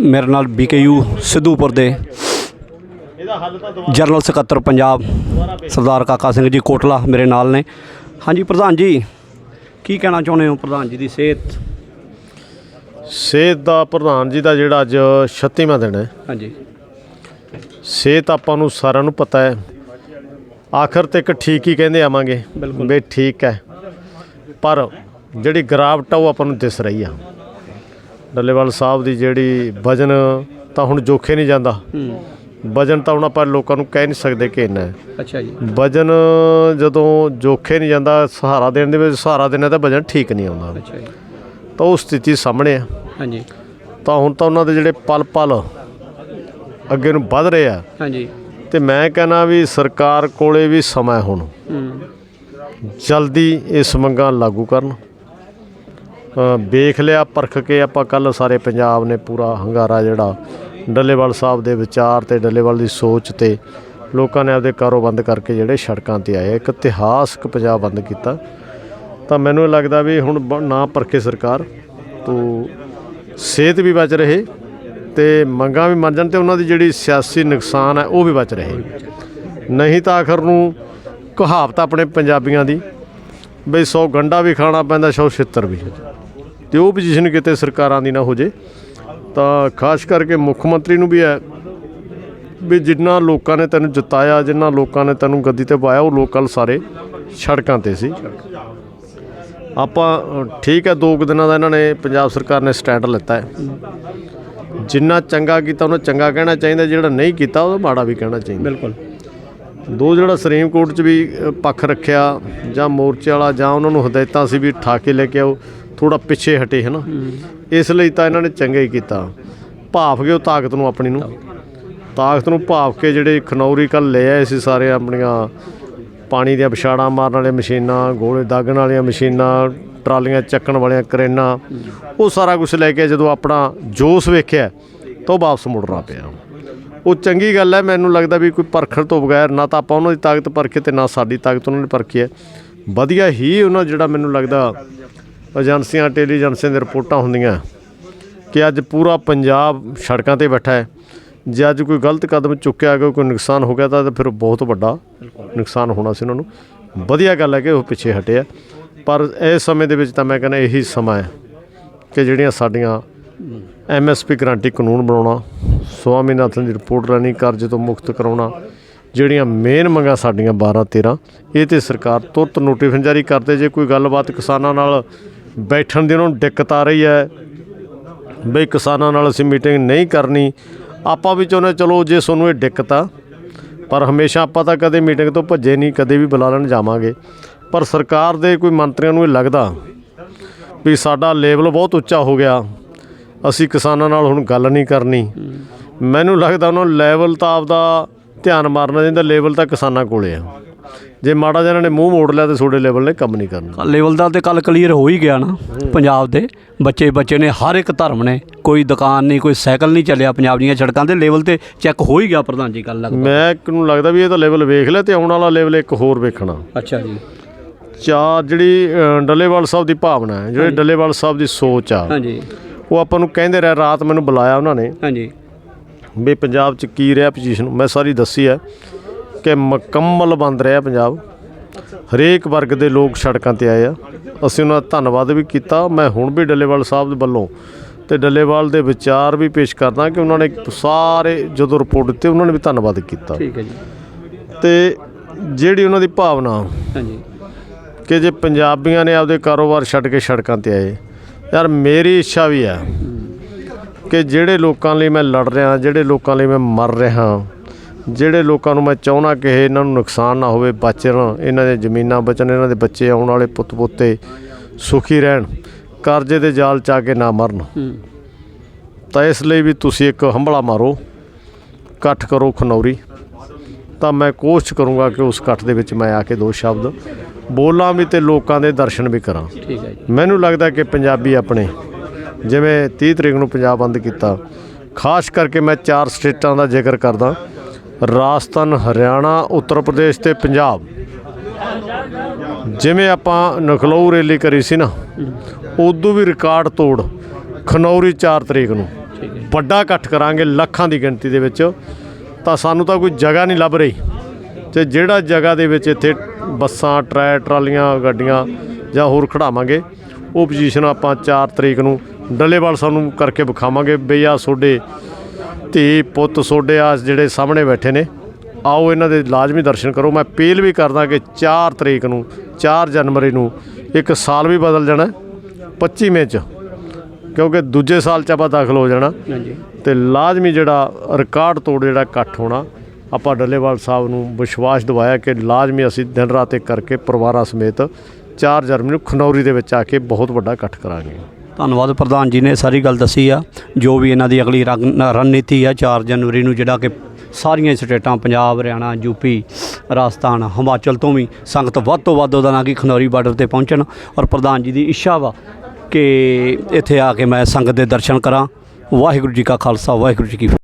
ਮੇਰੇ ਨਾਲ ਬੀਕੇਯੂ ਸਿੱਧੂਪੁਰ ਦੇ ਜਨਰਲ ਸਕੱਤਰ ਪੰਜਾਬ ਸਰਦਾਰ ਕਾਕਾ ਸਿੰਘ ਜੀ ਕੋਟਲਾ ਮੇਰੇ ਨਾਲ ਨੇ। ਹਾਂਜੀ ਪ੍ਰਧਾਨ ਜੀ ਕੀ ਕਹਿਣਾ ਚਾਹੁੰਦੇ ਹੋ ਪ੍ਰਧਾਨ ਜੀ ਦੀ ਸਿਹਤ? ਸਿਹਤ ਦਾ ਪ੍ਰਧਾਨ ਜੀ ਦਾ ਜਿਹੜਾ ਅੱਜ 36ਵਾਂ ਦਿਨ ਹੈ। ਹਾਂਜੀ। ਸਿਹਤ ਆਪਾਂ ਨੂੰ ਸਾਰਿਆਂ ਨੂੰ ਪਤਾ ਹੈ। ਆਖਰ ਤੇ ਇੱਕ ਠੀਕ ਹੀ ਕਹਿੰਦੇ ਆਵਾਂਗੇ ਬਿਲਕੁਲ। ਵੀ ਠੀਕ ਹੈ। ਪਰ ਜਿਹੜੀ ਗਰਾਵਟ ਆ ਉਹ ਆਪਾਂ ਨੂੰ ਦਿਸ ਰਹੀ ਆ। ਡੱਲੇਵਾਲ ਸਾਹਿਬ ਦੀ ਜਿਹੜੀ ਵਜਨ ਤਾਂ ਹੁਣ ਜੋਖੇ ਨਹੀਂ ਜਾਂਦਾ। ਵਜਨ ਤਾਂ ਹੁਣ ਆਪਾਂ ਲੋਕਾਂ ਨੂੰ ਕਹਿ ਨਹੀਂ ਸਕਦੇ ਕਿ ਇੰਨਾ ਹੈ। ਅੱਛਾ ਜੀ। ਵਜਨ ਜਦੋਂ ਜੋਖੇ ਨਹੀਂ ਜਾਂਦਾ ਸਹਾਰਾ ਦੇਣ ਦੇ ਵਿੱਚ ਸਹਾਰਾ ਦੇਣਾ ਤਾਂ ਵਜਨ ਠੀਕ ਨਹੀਂ ਆਉਂਦਾ। ਅੱਛਾ ਜੀ। ਤਾਂ ਉਹ ਸਥਿਤੀ ਸਾਹਮਣੇ ਆ। ਹਾਂਜੀ। ਤਾਂ ਹੁਣ ਤਾਂ ਉਹਨਾਂ ਦੇ ਜਿਹੜੇ ਪਲ ਪਲ ਅੱਗੇ ਨੂੰ ਵੱਧ ਰਹੇ ਆ। ਹਾਂਜੀ। ਤੇ ਮੈਂ ਕਹਿੰਦਾ ਵੀ ਸਰਕਾਰ ਕੋਲੇ ਵੀ ਸਮਾਂ ਹੁਣ। ਹੂੰ। ਜਲਦੀ ਇਸ ਮੰਗਾਂ ਲਾਗੂ ਕਰਨ। ਵੇਖ ਲਿਆ, ਪਰਖ ਕੇ ਆਪਾਂ ਕੱਲ ਸਾਰੇ ਪੰਜਾਬ ਨੇ ਪੂਰਾ ਹੰਗਾਰਾ ਜਿਹੜਾ ਡੱਲੇਵਾਲ ਸਾਹਿਬ ਦੇ ਵਿਚਾਰ ਤੇ, ਡੱਲੇਵਾਲ ਦੀ ਸੋਚ ਤੇ ਲੋਕਾਂ ਨੇ ਆਪਦੇ ਕਾਰੋ ਬੰਦ ਕਰਕੇ ਜਿਹੜੇ ਸੜਕਾਂ ਤੇ ਆਏ, ਇੱਕ ਇਤਿਹਾਸਕ ਪੰਜਾਬ ਬੰਦ ਕੀਤਾ। ਤਾਂ ਮੈਨੂੰ ਇਹ ਲੱਗਦਾ ਵੀ ਹੁਣ ਬ- ਨਾ ਪਰਖੇ ਸਰਕਾਰ, ਤੋਂ ਸਿਹਤ ਵੀ ਬਚ ਰਹੇ ਤੇ ਮੰਗਾਂ ਵੀ ਮੰਨ ਜਾਣ ਤੇ ਉਹਨਾਂ ਦੀ ਜਿਹੜੀ ਸਿਆਸੀ ਨੁਕਸਾਨ ਹੈ, ਉਹ ਵੀ ਬਚ ਰਹੇ। ਨਹੀਂ ਤਾਂ ਆਖਰ ਨੂੰ ਕਹਾਵਤ ਆਪਣੇ ਪੰਜਾਬੀਆਂ ਦੀ, ਬਈ 100 ਗੰਡਾ ਵੀ ਖਾਣਾ ਪੈਂਦਾ 100 ਛਿੱਤਰ ਵੀ। ਤੇ ਉਹ ਪੋਜੀਸ਼ਨ ਕਿਤੇ ਸਰਕਾਰਾਂ ਦੀ ਨਾ ਹੋ ਜੇ। ਤਾਂ ਖਾਸ ਕਰਕੇ ਮੁੱਖ ਮੰਤਰੀ ਨੂੰ ਵੀ ਹੈ ਵੀ ਜਿੰਨਾ ਲੋਕਾਂ ਨੇ ਤੈਨੂੰ ਜਿਤਾਇਆ ਜਿੰਨਾ ਲੋਕਾਂ ਨੇ ਤੈਨੂੰ ਗੱਦੀ ਤੇ ਪਾਇਆ ਉਹ ਲੋਕਲ ਸਾਰੇ ਸੜਕਾਂ ਤੇ ਸੀ। ਆਪਾਂ ਠੀਕ ਹੈ ਦੋ ਕੁ ਦਿਨਾਂ ਦਾ ਇਹਨਾਂ ਨੇ ਪੰਜਾਬ ਸਰਕਾਰ ਨੇ ਸਟੈਂਡ ਲਿੱਤਾ ਹੈ। ਜਿੰਨਾ ਚੰਗਾ ਕੀਤਾ ਉਹਨੂੰ ਚੰਗਾ ਕਹਿਣਾ ਚਾਹੀਦਾ ਜਿਹੜਾ ਨਹੀਂ ਕੀਤਾ ਉਹ ਮਾੜਾ ਵੀ ਕਹਿਣਾ ਚਾਹੀਦਾ। ਬਿਲਕੁਲ। ਦੋ ਜਿਹੜਾ ਸੁਪਰੀਮ ਕੋਰਟ 'ਚ ਵੀ ਪੱਖ ਰੱਖਿਆ ਜਾਂ ਮੋਰਚੇ ਵਾਲਾ ਜਾਂ ਉਹਨਾਂ ਨੂੰ ਹਦਾਇਤਾਂ ਸੀ ਵੀ ਠਾ ਕੇ ਲੈ ਕੇ ਆਓ ਥੋੜਾ ਪਿੱਛੇ ਹਟੇ ਹੈ ਨਾ ਇਸ ਲਈ ਤਾਂ ਇਹਨਾਂ ਨੇ ਚੰਗਾ ਹੀ ਕੀਤਾ। ਭਾਫ ਕੇ ਉਹ ਤਾਕਤ ਨੂੰ ਆਪਣੀ ਨੂੰ। ਤਾਕਤ ਨੂੰ ਭਾਫ ਕੇ ਜਿਹੜੇ ਖਨੌਰੀ ਕੱਲ ਲੈ ਆਏ ਸੀ ਸਾਰੇ ਆਪਣੀਆਂ ਪਾਣੀ ਦੀਆਂ ਵਿਛਾੜਾਂ ਮਾਰਨ ਵਾਲੀਆਂ ਮਸ਼ੀਨਾਂ, ਗੋਲੇ ਦਾਗਣ ਵਾਲੀਆਂ ਮਸ਼ੀਨਾਂ, ਟਰਾਲੀਆਂ ਚੱਕਣ ਵਾਲੀਆਂ ਕਰੇਨਾਂ, ਉਹ ਸਾਰਾ ਕੁਝ ਲੈ ਕੇ ਜਦੋਂ ਆਪਣਾ ਜੋਸ਼ ਵੇਖਿਆ, ਤਾਂ ਉਹ ਵਾਪਸ ਮੁੜਨਾ ਪਿਆ। ਉਹ ਚੰਗੀ ਗੱਲ ਹੈ, ਮੈਨੂੰ ਲੱਗਦਾ ਵੀ ਕੋਈ ਪਰਖਣ ਤੋਂ ਬਗੈਰ ਨਾ ਤਾਂ ਆਪਾਂ ਉਹਨਾਂ ਦੀ ਤਾਕਤ ਪਰਖੇ ਤੇ ਨਾ ਸਾਡੀ ਤਾਕਤ ਉਹਨਾਂ ਨੇ ਪਰਖੀ ਹੈ। ਵਧੀਆ ਹੀ ਉਹਨਾਂ ਜਿਹੜਾ ਮੈਨੂੰ ਲੱਗਦਾ ਏਜੰਸੀਆਂ ਇੰਟੈਲੀਜੈਂਸੀਆਂ ਦੀਆਂ ਰਿਪੋਰਟਾਂ ਹੁੰਦੀਆਂ। ਕਿ ਅੱਜ ਪੂਰਾ ਪੰਜਾਬ ਸੜਕਾਂ ਤੇ ਬੈਠਾ ਹੈ। ਜੇ ਅੱਜ ਕੋਈ ਗਲਤ ਕਦਮ ਚੁੱਕਿਆ ਗਿਆ ਕੋਈ ਨੁਕਸਾਨ ਹੋ ਗਿਆ, ਤਾਂ ਫਿਰ ਬਹੁਤ ਵੱਡਾ ਨੁਕਸਾਨ ਹੋਣਾ ਸੀ ਉਹਨਾਂ ਨੂੰ। ਵਧੀਆ ਗੱਲ ਹੈ ਕਿ ਉਹ ਪਿੱਛੇ ਹਟਿਆ ਪਰ ਇਸ ਸਮੇਂ ਦੇ ਵਿੱਚ ਤਾਂ ਮੈਂ ਕਹਿੰਦਾ ਇਹੀ ਸਮਾਂ ਹੈ ਕਿ ਜਿਹੜੀਆਂ ਸਾਡੀਆਂ ਐਮਐਸਪੀ ਗਰੰਟੀ ਕਾਨੂੰਨ ਬਣਾਉਣਾ, ਸਵਾਮੀਨਾਥਨ ਦੀ ਰਿਪੋਰਟ ਲੈਣੀ, ਕਰਜ਼ ਤੋਂ ਮੁਕਤ ਕਰਾਉਣਾ, ਜਿਹੜੀਆਂ ਮੇਨ ਮੰਗਾਂ ਸਾਡੀਆਂ 12 13 ਇਹ ਤੇ ਸਰਕਾਰ ਤੁਰਤ ਨੋਟੀਫਿਕੇਸ਼ਨ ਜਾਰੀ ਕਰਦੇ। ਜੇ ਕੋਈ ਗੱਲਬਾਤ ਕਿਸਾਨਾਂ ਨਾਲ ਬੈਠਣ ਦੀ ਉਹਨਾਂ ਨੂੰ ਦਿੱਕਤ ਆ ਰਹੀ ਹੈ ਬਈ ਕਿਸਾਨਾਂ ਨਾਲ ਅਸੀਂ ਮੀਟਿੰਗ ਨਹੀਂ ਕਰਨੀ। ਆਪਾਂ ਵੀ ਚਾਹੁੰਦੇ ਚਲੋ ਜੇ ਤੁਹਾਨੂੰ ਇਹ ਦਿੱਕਤ ਆ, ਪਰ ਹਮੇਸ਼ਾ ਆਪਾਂ ਤਾਂ ਕਦੇ ਮੀਟਿੰਗ ਤੋਂ ਭੱਜੇ ਨਹੀਂ, ਕਦੇ ਵੀ ਬੁਲਾ ਲੈਣ ਜਾਵਾਂਗੇ। ਪਰ ਸਰਕਾਰ ਦੇ ਕੋਈ ਮੰਤਰੀਆਂ ਨੂੰ ਇਹ ਲੱਗਦਾ ਵੀ ਸਾਡਾ ਲੈਵਲ ਬਹੁਤ ਉੱਚਾ ਹੋ ਗਿਆ। ਅਸੀਂ ਕਿਸਾਨਾਂ ਨਾਲ ਹੁਣ ਗੱਲ ਨਹੀਂ ਕਰਨੀ। ਮੈਨੂੰ ਲੱਗਦਾ ਉਹਨਾਂ ਨੂੰ ਲੈਵਲ ਤਾਂ ਆਪਦਾ ਧਿਆਨ ਮਾਰਨਾ ਚਾਹੀਦਾ ਲੈਵਲ ਤਾਂ ਕਿਸਾਨਾਂ ਕੋਲੇ ਆ। ਜੇ ਮਾੜਾ ਜਿਹਾ ਇਹਨਾਂ ਨੇ ਮੂੰਹ ਮੋੜ ਲਿਆ ਤੇ ਤੁਹਾਡੇ ਲੈਵਲ ਨੇ ਕੰਮ ਨਹੀਂ ਕਰਨਾ। ਲੈਵਲ ਦਾ ਤੇ ਕੱਲ ਕਲੀਅਰ ਹੋ ਹੀ ਗਿਆ ਨਾ ਪੰਜਾਬ ਦੇ। ਬੱਚੇ ਬੱਚੇ ਨੇ ਹਰ ਇੱਕ ਧਰਮ ਨੇ ਕੋਈ ਦੁਕਾਨ ਨਹੀਂ ਕੋਈ ਸਾਈਕਲ ਨਹੀਂ ਚੱਲਿਆ ਪੰਜਾਬ ਦੀਆਂ ਸੜਕਾਂ ਤੇ ਲੈਵਲ ਤੇ ਚੈੱਕ ਹੋ ਹੀ ਗਿਆ ਪ੍ਰਧਾਨ ਜੀ ਕੱਲ ਲੱਗਦਾ। ਮੈਂ ਇੱਕ ਨੂੰ ਲੱਗਦਾ ਵੀ ਇਹ ਤਾਂ ਲੈਵਲ ਵੇਖ ਲਿਆ ਤੇ ਆਉਣ ਵਾਲਾ ਲੈਵਲ ਇੱਕ ਹੋਰ ਵੇਖਣਾ। ਅੱਛਾ ਜੀ। ਚਾਰ ਜਿਹੜੀ ਡੱਲੇਵਾਲ ਸਾਹਿਬ ਦੀ ਭਾਵਨਾ ਹੈ ਜਿਹੜੇ ਡੱਲੇਵਾਲ ਸਾਹਿਬ ਦੀ ਸੋਚ ਆ ਹਾਂਜੀ। ਉਹ ਆਪਾਂ ਨੂੰ ਕਹਿੰਦੇ ਰਹੇ ਰਾਤ ਮੈਨੂੰ ਬੁਲਾਇਆ ਉਹਨਾਂ ਨੇ ਹਾਂਜੀ। ਵੀ ਪੰਜਾਬ 'ਚ ਕੀ ਰਿਹਾ ਪੋਜੀਸ਼ਨ ਮੈਂ ਸਾਰੀ ਦੱਸੀ ਹੈ। ਕਿ ਮੁਕੰਮਲ ਬੰਦ ਰਿਹਾ ਪੰਜਾਬ। ਹਰੇਕ ਵਰਗ ਦੇ ਲੋਕ ਸੜਕਾਂ ਤੇ ਆਏ ਆ। ਅਸੀਂ ਉਹਨਾਂ ਦਾ ਧੰਨਵਾਦ ਵੀ ਕੀਤਾ। ਮੈਂ ਹੁਣ ਵੀ ਡੱਲੇਵਾਲ ਸਾਹਿਬ ਦੇ ਵੱਲੋਂ ਤੇ ਡੱਲੇਵਾਲ ਦੇ ਵਿਚਾਰ ਵੀ ਪੇਸ਼ ਕਰਦਾ ਕਿ ਉਹਨਾਂ ਨੇ ਸਾਰੇ ਜਦੋਂ ਰਿਪੋਰਟ ਦਿੱਤੀ ਉਹਨਾਂ ਨੇ ਵੀ ਧੰਨਵਾਦ ਕੀਤਾ। ਠੀਕ ਹੈ ਜੀ। ਤੇ ਜਿਹੜੀ ਉਹਨਾਂ ਦੀ ਭਾਵਨਾ ਹਾਂਜੀ। ਕਿ ਜੇ ਪੰਜਾਬੀਆਂ ਨੇ ਆਪਦੇ ਕਾਰੋਬਾਰ ਛੱਡ ਕੇ ਸੜਕਾਂ ਤੇ ਆਏ ਯਾਰ ਮੇਰੀ ਇੱਛਾ ਵੀ ਹੈ ਕਿ ਜਿਹੜੇ ਲੋਕਾਂ ਲਈ ਮੈਂ ਲੜ ਰਿਹਾ ਜਿਹੜੇ ਲੋਕਾਂ ਲਈ ਮੈਂ ਮਰ ਰਿਹਾ ਜਿਹੜੇ ਲੋਕਾਂ ਨੂੰ ਮੈਂ ਚਾਹੁੰਦਾ ਕਿ ਇਹ ਇਹਨਾਂ ਨੂੰ ਨੁਕਸਾਨ ਨਾ ਹੋਵੇ ਬਚਣ ਇਹਨਾਂ ਦੀਆਂ ਜ਼ਮੀਨਾਂ ਬਚਣ ਇਹਨਾਂ ਦੇ ਬੱਚੇ ਆਉਣ ਵਾਲੇ ਪੁੱਤ ਪੋਤੇ ਸੁਖੀ ਰਹਿਣ ਕਰਜ਼ੇ ਦੇ ਜਾਲ ਚ ਆ ਕੇ ਨਾ ਮਰਨ। ਤਾਂ ਇਸ ਲਈ ਵੀ ਤੁਸੀਂ ਇੱਕ ਹੰਬਲਾ ਮਾਰੋ ਇਕੱਠ ਕਰੋ ਖਨੌਰੀ। ਤਾਂ ਮੈਂ ਕੋਸ਼ਿਸ਼ ਕਰੂੰਗਾ ਕਿ ਉਸ ਇਕੱਠ ਦੇ ਵਿੱਚ ਮੈਂ ਆ ਕੇ ਦੋ ਸ਼ਬਦ ਬੋਲਾਂ ਵੀ ਤੇ ਲੋਕਾਂ ਦੇ ਦਰਸ਼ਨ ਵੀ ਕਰਾਂ। ਠੀਕ ਹੈ ਜੀ। ਮੈਨੂੰ ਲੱਗਦਾ ਕਿ ਪੰਜਾਬੀ ਆਪਣੇ ਜਿਵੇਂ 30 ਤਰੀਕ ਨੂੰ ਪੰਜਾਬ ਬੰਦ ਕੀਤਾ ਖਾਸ ਕਰਕੇ ਮੈਂ ਚਾਰ ਸਟੇਟਾਂ ਦਾ ਜ਼ਿਕਰ ਕਰਦਾ ਰਾਜਸਥਾਨ, ਹਰਿਆਣਾ, ਉੱਤਰ ਪ੍ਰਦੇਸ਼ ਤੇ ਪੰਜਾਬ। ਜਿਵੇਂ ਆਪਾਂ ਨਖਲਊ ਰੈਲੀ ਕਰੀ ਸੀ ਨਾ, ਉਦੋਂ ਵੀ ਰਿਕਾਰਡ ਤੋੜ ਖਨੌਰੀ 4 ਤਰੀਕ ਨੂੰ। ਵੱਡਾ ਇਕੱਠ ਕਰਾਂਗੇ ਲੱਖਾਂ ਦੀ ਗਿਣਤੀ ਦੇ ਵਿੱਚ, ਤਾਂ ਸਾਨੂੰ ਤਾਂ ਕੋਈ ਜਗ੍ਹਾ ਨਹੀਂ ਲੱਭ ਰਹੀ। ਤੇ ਜਿਹੜਾ ਜਗ੍ਹਾ ਦੇ ਵਿੱਚ ਇੱਥੇ ਬੱਸਾਂ, ਟਰੈ, ਟਰਾਲੀਆਂ, ਗੱਡੀਆਂ ਜਾਂ ਹੋਰ ਖੜਾਵਾਂਗੇ, ਉਹ ਪੋਜੀਸ਼ਨ ਆਪਾਂ 4 ਤਰੀਕ ਨੂੰ ਡੱਲੇਵਾਲ ਸਾਨੂੰ ਕਰਕੇ ਵਿਖਾਵਾਂਗੇ, ਬਈ ਆ ਤੁਹਾਡੇ ਧੀ ਪੁੱਤ ਤੁਹਾਡੇ ਆ ਜਿਹੜੇ ਸਾਹਮਣੇ ਬੈਠੇ ਨੇ ਆਓ ਇਹਨਾਂ ਦੇ ਲਾਜ਼ਮੀ ਦਰਸ਼ਨ ਕਰੋ। ਮੈਂ ਅਪੀਲ ਵੀ ਕਰਦਾ ਕਿ 4 ਤਰੀਕ ਨੂੰ 4 ਜਨਵਰੀ ਨੂੰ ਇੱਕ ਸਾਲ ਵੀ ਬਦਲ ਜਾਣਾ 25 ਮਈ ਚ ਕਿਉਂਕਿ ਦੂਜੇ ਸਾਲ ਚ ਆਪਾਂ ਦਾਖਲ ਹੋ ਜਾਣਾ। ਹਾਂਜੀ। ਤੇ ਲਾਜ਼ਮੀ ਜਿਹੜਾ ਰਿਕਾਰਡ ਤੋੜ ਜਿਹੜਾ ਇਕੱਠ ਹੋਣਾ ਆਪਾਂ ਡੱਲੇਵਾਲ ਸਾਹਿਬ ਨੂੰ ਵਿਸ਼ਵਾਸ ਦਿਵਾਇਆ ਕਿ ਲਾਜ਼ਮੀ ਅਸੀਂ ਦਿਨ ਰਾਤ ਇੱਕ ਕਰਕੇ ਪਰਿਵਾਰਾਂ ਸਮੇਤ 4 ਜਨਵਰੀ ਨੂੰ ਖਨੌਰੀ ਦੇ ਵਿੱਚ ਆ ਕੇ ਬਹੁਤ ਵੱਡਾ ਇਕੱਠ ਕਰਾਂਗੇ। ਧੰਨਵਾਦ ਪ੍ਰਧਾਨ ਜੀ ਨੇ ਸਾਰੀ ਗੱਲ ਦੱਸੀ ਆ, ਜੋ ਵੀ ਇਹਨਾਂ ਦੀ ਅਗਲੀ ਰੰਗ- ਰਣਨੀਤੀ ਆ 4 ਜਨਵਰੀ ਨੂੰ ਜਿਹੜਾ ਕਿ ਸਾਰੀਆਂ ਸਟੇਟਾਂ, ਪੰਜਾਬ, ਹਰਿਆਣਾ ਯੂਪੀ ਰਾਜਸਥਾਨ, ਹਿਮਾਚਲ ਤੋਂ ਵੀ ਸੰਗਤ ਵੱਧ ਤੋਂ ਵੱਧ ਉਹਦਾ ਨਾ ਕਿ ਖਨੌਰੀ ਬਾਰਡਰ ਤੇ ਪਹੁੰਚਣ। ਔਰ ਪ੍ਰਧਾਨ ਜੀ ਦੀ ਇੱਛਾ ਵਾ ਕਿ ਇੱਥੇ ਆ ਕੇ ਮੈਂ ਸੰਗਤ ਦੇ ਦਰਸ਼ਨ ਕਰਾਂ। ਵਾਹਿਗੁਰੂ ਜੀ ਕਾ ਖਾਲਸਾ, ਵਾਹਿਗੁਰੂ ਜੀ ਕੀ ਫਤਿਹ।